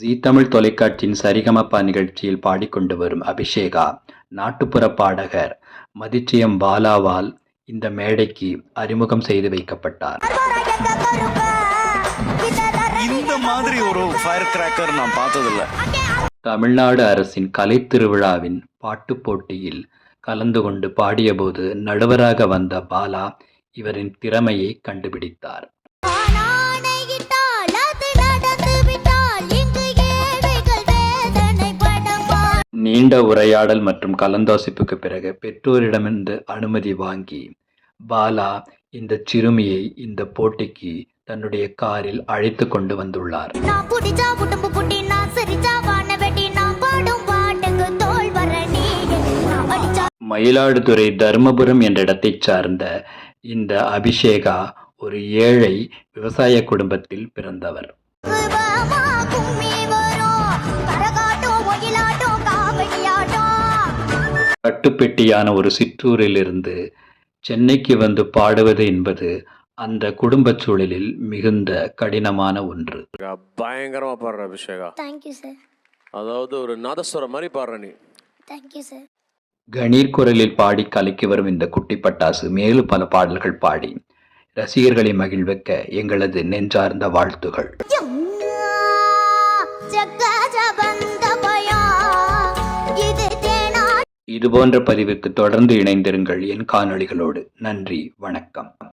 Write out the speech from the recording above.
ஜீ தமிழ் தொலைக்காட்சியின் சரிகமபா நிகழ்ச்சியில் பாடிக்கொண்டு வரும் அபிஷேகா நாட்டுப்புற பாடகர் மதிச்சியம் பாலாவால் இந்த மேடைக்கு அறிமுகம் செய்து வைக்கப்பட்டார். இந்த மாதிரி ஒரு ஃபயர் கிராக்கர் நான் பார்த்ததில்ல. தமிழ்நாடு அரசின் கலைத் திருவிழாவின் பாட்டுப் போட்டியில் கலந்து கொண்டு பாடியபோது நடுவராக வந்த பாலா இவரின் திறமையை கண்டுபிடித்தார். நீண்ட உரையாடல் மற்றும் கலந்தாசிப்புக்கு பிறகு பெற்றோரிடமிருந்து அனுமதி வாங்கி பாலா இந்த சிறுமியை இந்த போட்டிக்கு தன்னுடைய காரில் அழைத்து கொண்டு வந்துள்ளார். மயிலாடுதுறை தருமபுரம் என்ற இடத்தைச் சார்ந்த இந்த அபிஷேகா ஒரு ஏழை விவசாய குடும்பத்தில் பிறந்தவர். கட்டுப்பெட்டியான ஒரு சிற்றூரிலிருந்து சென்னைக்கு வந்து பாடுவது என்பது அந்த குடும்பச் சூழலில் மிகுந்த கடினமான ஒன்று. பயங்கரமா பாடுற அபிஷேகா. தேங்க்யூ சார் அதாவது ஒரு நாதஸ்வரம் மாதிரி பாடுற நீ. தேங்க்யூ சார் கணீர் குரலில் பாடி கலக்கி வரும் இந்த குட்டி பட்டாசு மேலும் பல பாடல்கள் பாடி ரசிகர்களை மகிழ்விக்க எங்களது நெஞ்சார்ந்த வாழ்த்துகள். இதுபோன்ற பதிவுக்கு தொடர்ந்து இணைந்திருங்கள் என் காணொளிகளோடு. நன்றி வணக்கம்.